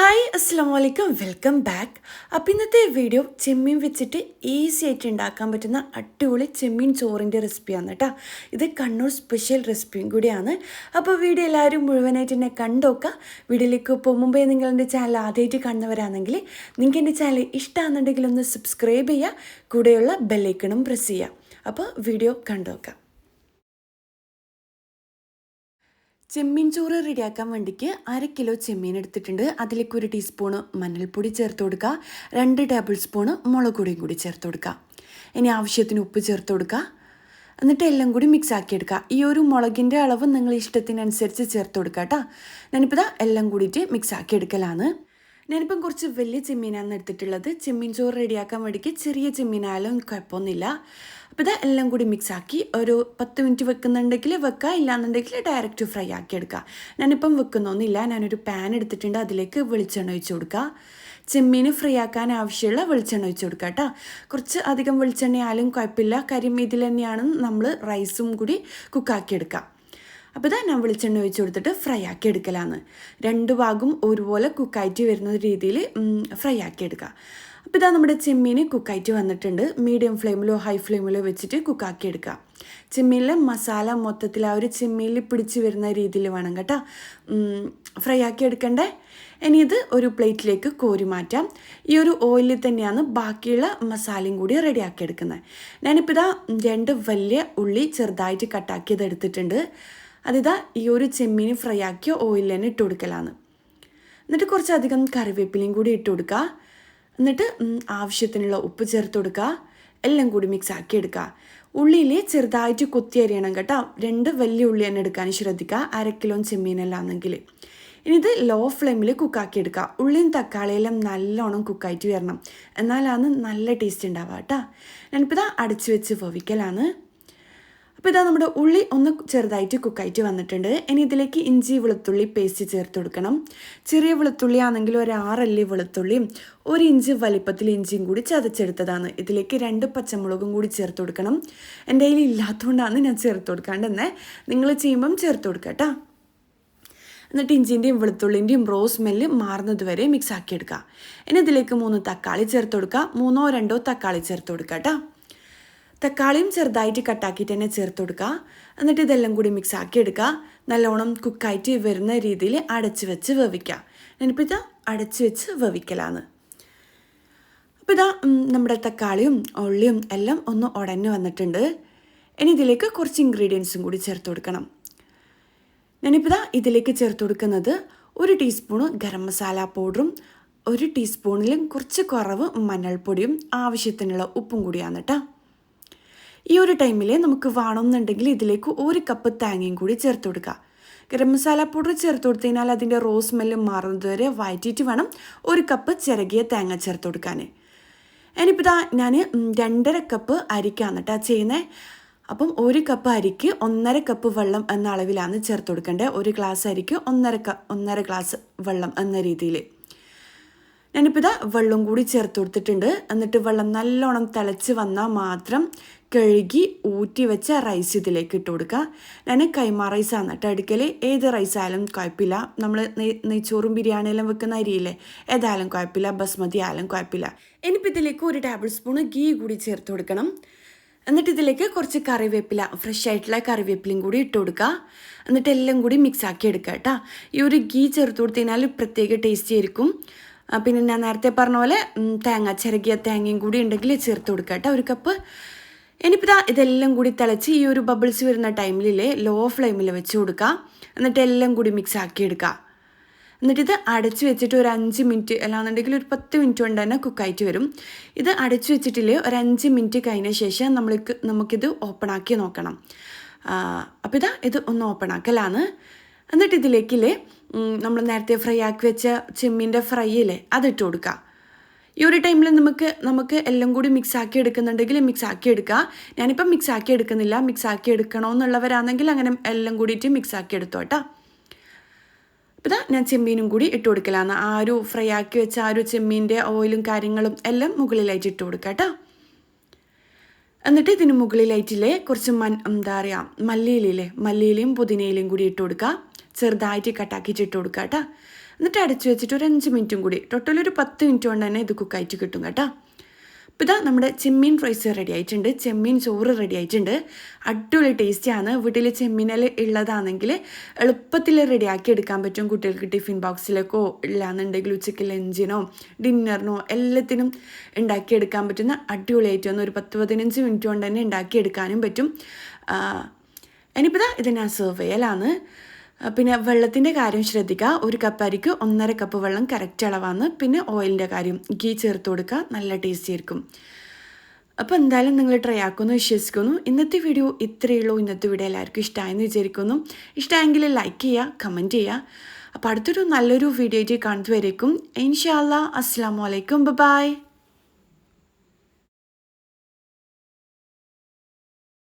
Hi അസ്സാം വലൈക്കും welcome back അപ്പോൾ ഇന്നത്തെ വീഡിയോ ചെമ്മീൻ വെച്ചിട്ട് ഈസി ആയിട്ട് ഉണ്ടാക്കാൻ പറ്റുന്ന അടിപൊളി ചെമ്മീൻ ചോറിന്റെ റെസിപ്പിയാണ് കേട്ടോ ഇത് കണ്ണൂർ സ്പെഷ്യൽ റെസിപ്പിയും കൂടിയാണ്. അപ്പോൾ വീഡിയോ എല്ലാവരും മുഴുവനായിട്ട് എന്നെ കണ്ടോക്കുക വീഡിയോയിലേക്ക് പോകും മുമ്പേ നിങ്ങൾ എന്റെ ചാനൽ ആദ്യമായിട്ട് കാണുന്നവരാണെങ്കിൽ നിങ്ങൾക്ക് എന്റെ ചാനൽ ഇഷ്ടമാണെന്നുണ്ടെങ്കിൽ ഒന്ന് സബ്സ്ക്രൈബ് ചെയ്യുക കൂടെയുള്ള ബെല്ലൈക്കണും പ്രസ് ചെയ്യുക അപ്പോൾ വീഡിയോ കണ്ടോക്കാം. ചെമ്മീൻ ചോറ് റെഡിയാക്കാൻ വേണ്ടിക്ക് അര കിലോ ചെമ്മീൻ എടുത്തിട്ടുണ്ട്. അതിലേക്ക് ഒരു ടീസ്പൂണ് മഞ്ഞൾപ്പൊടി ചേർത്ത് കൊടുക്കുക രണ്ട് ടേബിൾ സ്പൂണ് മുളക് പൊടിയും കൂടി ചേർത്ത് കൊടുക്കുക ഇനി ആവശ്യത്തിന് ഉപ്പ് ചേർത്ത് കൊടുക്കുക എന്നിട്ട് എല്ലാം കൂടി മിക്സ് ആക്കി എടുക്കുക ഈ ഒരു മുളകിന്റെ അളവ് നിങ്ങൾ ഇഷ്ടത്തിനനുസരിച്ച് ചേർത്ത് കൊടുക്കുക കേട്ടോ. ഞാനിപ്പോൾ എല്ലാം കൂടിയിട്ട് മിക്സ് ആക്കി എടുക്കലാണ്. ഞാനിപ്പം കുറച്ച് വലിയ ചെമ്മീനാണ് എടുത്തിട്ടുള്ളത്. ചെമ്മീൻ ചോറ് റെഡിയാക്കാൻ വേണ്ടിക്ക് ചെറിയ ചെമ്മീനായാലും കുഴപ്പമൊന്നുമില്ല. അപ്പോൾ ഇത് എല്ലാം കൂടി മിക്സ് ആക്കി ഒരു പത്ത് മിനിറ്റ് വെക്കുന്നുണ്ടെങ്കിൽ വെക്കുക ഇല്ലാന്നുണ്ടെങ്കിൽ ഡയറക്റ്റ് ഫ്രൈ ആക്കി എടുക്കുക ഞാനിപ്പം വെക്കുന്നൊന്നുമില്ല ഞാനൊരു പാൻ എടുത്തിട്ടുണ്ട് അതിലേക്ക് വെളിച്ചെണ്ണ ഒഴിച്ച് കൊടുക്കുക ചെമ്മീൻ ഫ്രൈ ആക്കാൻ ആവശ്യമുള്ള വെളിച്ചെണ്ണ ഒഴിച്ച് കൊടുക്കുക കേട്ടോ കുറച്ച് അധികം വെളിച്ചെണ്ണയായാലും കുഴപ്പമില്ല കരിമീതിൽ തന്നെയാണ് നമ്മൾ റൈസും കൂടി കുക്കാക്കി എടുക്കുക അപ്പോൾ ഇതാ ഞാൻ വെളിച്ചെണ്ണ ഒഴിച്ച് കൊടുത്തിട്ട് ഫ്രൈ ആക്കി എടുക്കലാണ് രണ്ട് ഭാഗം ഒരുപോലെ കുക്കായിട്ട് വരുന്ന രീതിയിൽ ഫ്രൈ ആക്കി എടുക്കുക അപ്പോൾ ഇതാ നമ്മുടെ ചെമ്മീൻ കുക്കായിട്ട് വന്നിട്ടുണ്ട്. മീഡിയം ഫ്ലെയിമിലോ ഹൈ ഫ്ലെയിമിലോ വെച്ചിട്ട് കുക്കാക്കി എടുക്കുക ചെമ്മീനിലെ മസാല മൊത്തത്തിൽ ആ ഒരു ചെമ്മീനിൽ പിടിച്ച് വരുന്ന രീതിയിൽ വേണം കേട്ടോ. ഫ്രൈ ആക്കി എടുക്കണ്ടേ? ഇനി ഇത് ഒരു പ്ലേറ്റിലേക്ക് കോരി മാറ്റാം. ഈ ഒരു ഓയിലിൽ തന്നെയാണ് ബാക്കിയുള്ള മസാലയും കൂടി റെഡിയാക്കി എടുക്കുന്നത് ഞാനിപ്പോൾ ഇതാ രണ്ട് വലിയ ഉള്ളി ചെറുതായിട്ട് കട്ടാക്കിയത് എടുത്തിട്ടുണ്ട്. അതിതാ ഈ ഒരു ചെമ്മീൻ ഫ്രൈ ആക്കിയ ഓയിലിൽ തന്നെ ഇട്ട് കൊടുക്കലാണ്. എന്നിട്ട് കുറച്ചധികം കറിവേപ്പിലയും കൂടി ഇട്ട് കൊടുക്കുക. എന്നിട്ട് ആവശ്യത്തിനുള്ള ഉപ്പ് ചേർത്ത് കൊടുക്കുക. എല്ലാം കൂടി മിക്സ് ആക്കി എടുക്കുക. ഉള്ളിയിൽ ചെറുതായിട്ട് കൊത്തി അരിയണം കേട്ടോ. രണ്ട് വലിയ ഉള്ളി തന്നെ എടുക്കാൻ ശ്രദ്ധിക്കുക. അര കിലോ ചെമ്മീനല്ലാന്നെങ്കിൽ ഇനി ഇത് ലോ ഫ്ലെയിമിൽ കുക്കാക്കി എടുക്കുക ഉള്ളിയും തക്കാളിയെല്ലാം നല്ലോണം കുക്കായിട്ട് വരണം. എന്നാലാണ് നല്ല ടേസ്റ്റ് ഉണ്ടാവുക കേട്ടോ. ഞാനിപ്പോൾ ഇതാ അടച്ച് വെച്ച് വേവിക്കലാണ്. അപ്പോൾ ഇതാ നമ്മുടെ ഉള്ളി ഒന്ന് ചെറുതായിട്ട് കുക്കായിട്ട് വന്നിട്ടുണ്ട്. ഇനി ഇതിലേക്ക് ഇഞ്ചി വെളുത്തുള്ളി പേസ്റ്റ് ചേർത്ത് കൊടുക്കണം. ചെറിയ വെളുത്തുള്ളി ആണെങ്കിൽ ഒരു ആറല്ലി വെളുത്തുള്ളിയും ഒരു ഇഞ്ച് വലിപ്പത്തിൽ ഇഞ്ചിയും കൂടി ചതച്ചെടുത്തതാണ്. ഇതിലേക്ക് രണ്ട് പച്ചമുളകും കൂടി ചേർത്ത് കൊടുക്കണം. എന്റെ കയ്യിൽ ഇല്ലാത്തതുകൊണ്ടാണ് ഞാൻ ചേർത്ത് കൊടുക്കാണ്ടെന്നേ നിങ്ങൾ ചെയ്യുമ്പം ചേർത്ത് കൊടുക്കാം കേട്ടോ. എന്നിട്ട് ഇഞ്ചിന്റെയും വെളുത്തുള്ളിന്റെയും റോസ് സ്മെല്ല് മാറുന്നത് വരെ മിക്സ് ആക്കി എടുക്കുക ഇനി ഇതിലേക്ക് മൂന്ന് തക്കാളി ചേർത്ത് കൊടുക്കുക മൂന്നോ രണ്ടോ തക്കാളി ചേർത്ത് കൊടുക്കുക കേട്ടോ തക്കാളിയും ചെറുതായിട്ട് കട്ടാക്കിയിട്ട് തന്നെ ചേർത്ത് കൊടുക്കുക എന്നിട്ട് ഇതെല്ലാം കൂടി മിക്സ് ആക്കി എടുക്കുക നല്ലോണം കുക്കായിട്ട് വരുന്ന രീതിയിൽ അടച്ച് വെച്ച് വേവിക്കുക ഞാനിപ്പോൾ ഇത് അടച്ച് വെച്ച് വേവിക്കലാണ് അപ്പോൾ ഇതാ നമ്മുടെ തക്കാളിയും ഉള്ളിയും എല്ലാം ഒന്ന് ഉടഞ്ഞു വന്നിട്ടുണ്ട്. ഇനി ഇതിലേക്ക് കുറച്ച് ഇൻഗ്രീഡിയൻസും കൂടി ചേർത്ത് കൊടുക്കണം. ഞാനിപ്പോൾ ഇതാ ഇതിലേക്ക് ചേർത്ത് കൊടുക്കുന്നത് ഒരു ടീസ്പൂൺ ഗരം മസാല പൗഡറും ഒരു ടീസ്പൂണിലും കുറച്ച് കുറവ് മഞ്ഞൾപ്പൊടിയും ആവശ്യത്തിനുള്ള ഉപ്പും കൂടിയാണ് കേട്ടോ ഈ ഒരു ടൈമിൽ നമുക്ക് വേണമെന്നുണ്ടെങ്കിൽ ഇതിലേക്ക് ഒരു കപ്പ് തേങ്ങയും കൂടി ചേർത്ത് കൊടുക്കുക ഗരം മസാല പൗഡർ ചേർത്ത് കൊടുത്തതിനാൽ അതിന്റെ റോസ് സ്മെല്ല് മാറുന്നത് വരെ വഴറ്റിയിട്ട് വേണം ഒരു കപ്പ് ചിരകിയ തേങ്ങ ചേർത്ത് കൊടുക്കാൻ ഇനിയിപ്പോൾ ഞാൻ രണ്ടര കപ്പ് അരിക്കാണ് കേട്ടോ ചെയ്യുന്നത് അപ്പം ഒരു കപ്പ് അരിക്ക് ഒന്നര കപ്പ് വെള്ളം എന്ന അളവിലാണ് ചേർത്ത് കൊടുക്കേണ്ടത്. ഒരു ഗ്ലാസ് അരിക്ക് ഒന്നര ക ഒന്നര ഗ്ലാസ് വെള്ളം എന്ന രീതിയിൽ. ഞാനിപ്പോൾ ഇതാ വെള്ളം കൂടി ചേർത്ത് കൊടുത്തിട്ടുണ്ട്. എന്നിട്ട് വെള്ളം നല്ലോണം തിളച്ച് വന്നാൽ മാത്രം കഴുകി ഊറ്റി വെച്ച റൈസ് ഇതിലേക്ക് ഇട്ട് കൊടുക്കുക. ഞാൻ കൈമ റൈസാണ് കേട്ടോ അടുക്കൽ ഏത് റൈസ് ആയാലും കുഴപ്പമില്ല. നമ്മൾ നെയ് നെയ്ച്ചോറും ബിരിയാണിയെല്ലാം വെക്കുന്ന അരിയില്ലേ? ഏതായാലും കുഴപ്പമില്ല. ബസ്മതി ആയാലും കുഴപ്പമില്ല. ഇനിയിപ്പോൾ ഇതിലേക്ക് ഒരു ടേബിൾ സ്പൂൺ ഗീ കൂടി ചേർത്ത് കൊടുക്കണം. എന്നിട്ട് ഇതിലേക്ക് കുറച്ച് കറിവേപ്പില ഫ്രഷ് ആയിട്ടുള്ള കറിവേപ്പിലയും കൂടി ഇട്ട് കൊടുക്കുക എന്നിട്ട് എല്ലാം കൂടി മിക്സ് ആക്കി എടുക്കുക കേട്ടോ ഈ ഒരു ഗീ ചേർത്ത് കൊടുത്തു പ്രത്യേക ടേസ്റ്റി ആയിരിക്കും. പിന്നെ ഞാൻ നേരത്തെ പറഞ്ഞ പോലെ തേങ്ങ ചിരകിയ തേങ്ങയും കൂടി ഉണ്ടെങ്കിൽ ചേർത്ത് കൊടുക്കുക കേട്ടോ ഒരു കപ്പ് ഇനിയിപ്പോൾ ഇതാ ഇതെല്ലാം കൂടി തിളച്ച് ഈ ഒരു ബബിൾസ് വരുന്ന ടൈമിലെ ലോ ഫ്ലെയിമിൽ വെച്ച് കൊടുക്കുക എന്നിട്ട് എല്ലാം കൂടി മിക്സ് ആക്കി എടുക്കുക എന്നിട്ട് ഇത് അടച്ചു വെച്ചിട്ട് ഒരു അഞ്ച് മിനിറ്റ് അല്ലാന്നുണ്ടെങ്കിൽ ഒരു പത്ത് മിനിറ്റ് കൊണ്ട് തന്നെ കുക്കായിട്ട് വരും. ഇത് അടച്ചു വെച്ചിട്ടില്ലേ ഒരു അഞ്ച് മിനിറ്റ് കഴിഞ്ഞ ശേഷം നമ്മൾക്ക് നമുക്കിത് ഓപ്പൺ ആക്കി നോക്കണം അപ്പോൾ ഇതാ ഇത് ഒന്ന് ഓപ്പൺ ആക്കലാണ് എന്നിട്ട് ഇതിലേക്കില്ലേ നമ്മൾ നേരത്തെ ഫ്രൈ ആക്കി വെച്ച ചെമ്മീന്റെ ഫ്രൈ ഇല്ലേ അതിട്ട് കൊടുക്കുക ഈ ഒരു ടൈമിൽ നമുക്ക് നമുക്ക് എല്ലാം കൂടി മിക്സ് ആക്കി എടുക്കുന്നുണ്ടെങ്കിൽ മിക്സ് ആക്കി എടുക്കുക ഞാനിപ്പം മിക്സ് ആക്കി എടുക്കുന്നില്ല. മിക്സ് ആക്കി എടുക്കണമെന്നുള്ളവരാണെങ്കിൽ അങ്ങനെ എല്ലാം കൂടിയിട്ട് മിക്സ് ആക്കി എടുത്തോ കേട്ടോ അപ്പോൾ ഇതാ ഞാൻ ചെമ്മീനും കൂടി ഇട്ട് കൊടുക്കലാണ് ആ ഒരു ഫ്രൈ ആക്കി വെച്ച ആ ഒരു ചെമ്മീന്റെ ഓയിലും കാര്യങ്ങളും എല്ലാം മുകളിലായിട്ട് ഇട്ട് കൊടുക്കുക കേട്ടോ എന്നിട്ട് ഇതിന് മുകളിലായിട്ടില്ലേ കുറച്ച് മൻ എന്താ പറയുക മല്ലിയിലേ മല്ലിയിലയും പുതിനയിലയും കൂടി ഇട്ട് കൊടുക്കുക ചെറുതായിട്ട് കട്ടാക്കിയിട്ട് ഇട്ട് കൊടുക്കുക കേട്ടോ എന്നിട്ട് അടച്ചു വെച്ചിട്ട് ഒരു അഞ്ച് മിനിറ്റും കൂടി. ടോട്ടൽ ഒരു പത്ത് മിനിറ്റ് കൊണ്ട് തന്നെ ഇത് കുക്കായിട്ട് കിട്ടും കേട്ടോ അപ്പോൾ ഇതാ നമ്മുടെ ചെമ്മീൻ റൈസ് റെഡി ആയിട്ടുണ്ട്. ചെമ്മീൻ ചോറ് റെഡി ആയിട്ടുണ്ട്. അടിപൊളി ടേസ്റ്റിയാണ് വീട്ടിൽ ചെമ്മീനിൽ ഉള്ളതാണെങ്കിൽ എളുപ്പത്തിൽ റെഡിയാക്കി എടുക്കാൻ പറ്റും. കുട്ടികൾക്ക് ടിഫിൻ ബോക്സിലേക്കോ ഇല്ലാന്നുണ്ടെങ്കിൽ ഉച്ചയ്ക്ക് ലഞ്ചിനോ ഡിന്നറിനോ എല്ലാത്തിനും ഉണ്ടാക്കിയെടുക്കാൻ പറ്റുന്ന അടിപൊളിയായിട്ട് ഒരു പത്ത് പതിനഞ്ച് മിനിറ്റ് കൊണ്ട് തന്നെ ഉണ്ടാക്കിയെടുക്കാനും പറ്റും. ഇനിയിപ്പോൾ ഇതാ ഇത് ഞാൻ സെർവ് ചെയ്യലാണ്. പിന്നെ വെള്ളത്തിന്റെ കാര്യം ശ്രദ്ധിക്കുക ഒരു കപ്പ് അരിക്ക് ഒന്നര കപ്പ് വെള്ളം കറക്റ്റ് അളവാണ്. പിന്നെ ഓയിലിന്റെ കാര്യം. ഗീ ചേർത്ത് കൊടുക്കുക നല്ല ടേസ്റ്റി ആയിരിക്കും. അപ്പോൾ എന്തായാലും നിങ്ങൾ ട്രൈ ആക്കുമെന്ന് വിശ്വസിക്കുന്നു. ഇന്നത്തെ വീഡിയോ ഇത്രയേ ഉള്ളൂ. ഇന്നത്തെ വീഡിയോ എല്ലാവർക്കും ഇഷ്ടമായെന്ന് വിചാരിക്കുന്നു. ഇഷ്ടമായെങ്കിൽ ലൈക്ക് ചെയ്യുക കമന്റ് ചെയ്യുക. അപ്പോൾ അടുത്തൊരു നല്ലൊരു വീഡിയോ ആയിട്ട് കാണുന്നതുവരേക്കും. ഇൻഷാല്ല അസ്സാം വലൈക്കും ബൈ